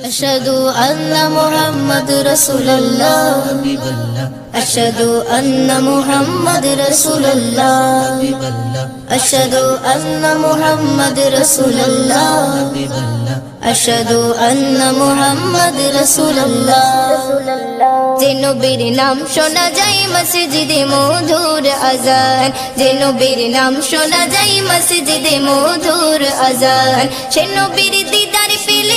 أشهد أن محمد رسول الله أشهد أن محمد رسول الله أشهد أن محمد رسول الله أشهد أن محمد رسول الله যে নবীর নাম শোনা যায় মসজিদে মধুর আজান যে নবীর নাম শোনা যায় মসজিদে মধুর আজান সে নবীর দিদার পেলে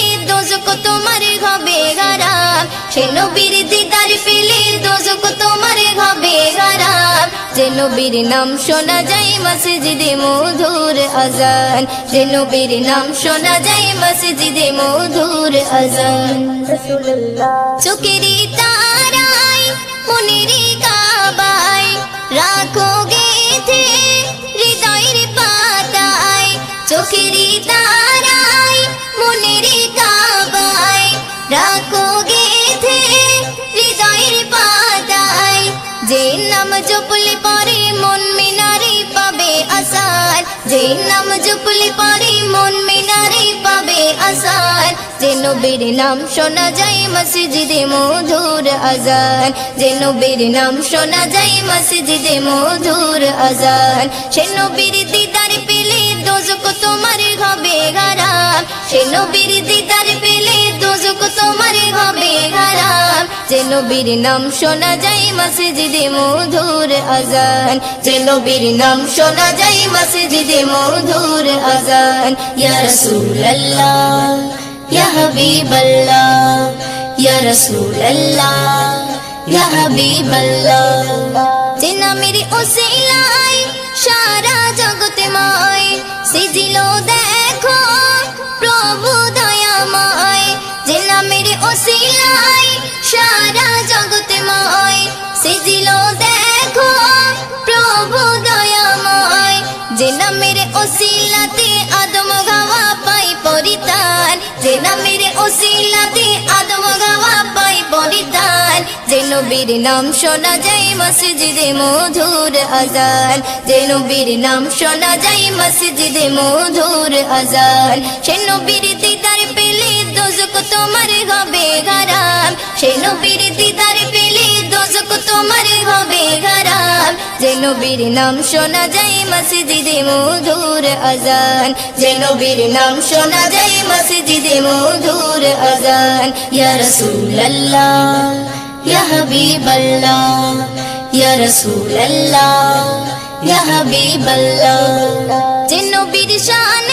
সে নবীর দিদার পেলে দোজক তোমার হবে হারাম যে নবীর নাম শোনা যায় মসজিদে মধুর আজান। যে নবীর নাম শোনা যায় মসজিদে মধুর আজান। চোখেরই তারাই মনেরই কাবায়, রাখো গেথে হৃদয়ের পাতায়। চোখেরই তারাই জপলে পরে মন মিনারে পাবে আসার। যে নাম জপলে পরে মন মিনারে পাবে আসার। যে নবীর নাম শোনা যায় মসজিদে মধুর আজান। যে নবীর নাম শোনা যায় মসজিদে মধুর আজান। সে নবীর দিদার পেলে দোজক তোমার হবে হারাম সে নবীর দিদার যে নবীর নাম শোনা যায় মসজিদে মধুর আজান। যে নবীর নাম শোনা যায় মসজিদে মধুর আজান। ইয়া রাসূলুল্লাহ, ইয়া হাবিবাল্লাহ, ইয়া রাসূলুল্লাহ, ইয়া হাবিবাল্লাহ। যে নামের ওসিলায় সারা জগতে মায়, সিজিল দেখো যে নামের ওসিলাতে আদম গাওয়া পাই পরিতান যে নামের ওসিলাতে আদম গাওয়া পাই পরিতান যে নবীর নাম শোনা যায় মসজিদে মধুর আজান। যে নবীর নাম শোনা যায় মসজিদে মধুর আজান। সে নবীর দিদার পেলে দোজক তোমার হবে হারাম সে নবীর দিদার পেলে দোজক তোমার হবে হারাম যে নবীর নাম শোনা যায় মসজিদে মধুর আজান। যে নবীর নাম শোনা যায় মসজিদে মধুর আজান। ইয়া রাসূলুল্লাহ, ইয়া হাবিবাল্লাহ, ইয়া রাসূলুল্লাহ, ইয়া হাবিবাল্লাহ। যে নবীর শান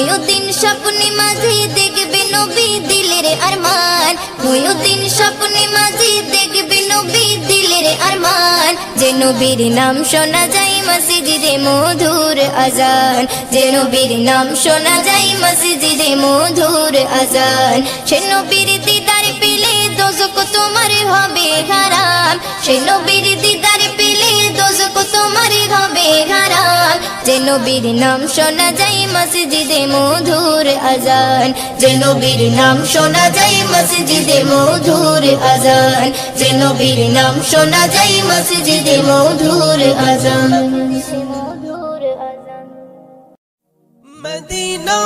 ময়ুদ্দিন স্বপ্নে মাঝে দেখবে নবী দিলের আরমান। ময়ুদ্দিন স্বপ্নে মাঝে দেখবে নবী দিলের আরমান। যে নবীর নাম শোনা যায় মসজিদে মধুর আজান। যে নবীর নাম শোনা যায় মসজিদে মধুর আজান। সে নবীর দিদার পেলে দোজক তোমার হবে হারাম। সে নবীর দিদার যে নবীর নাম শোনা যায় মসজিদে মধুর আজান। যে নবীর নাম শোনা যায় মসজিদে মধুর আজান। যে নবীর নাম শোনা যায় মসজিদে মধুর আজান। মদিনা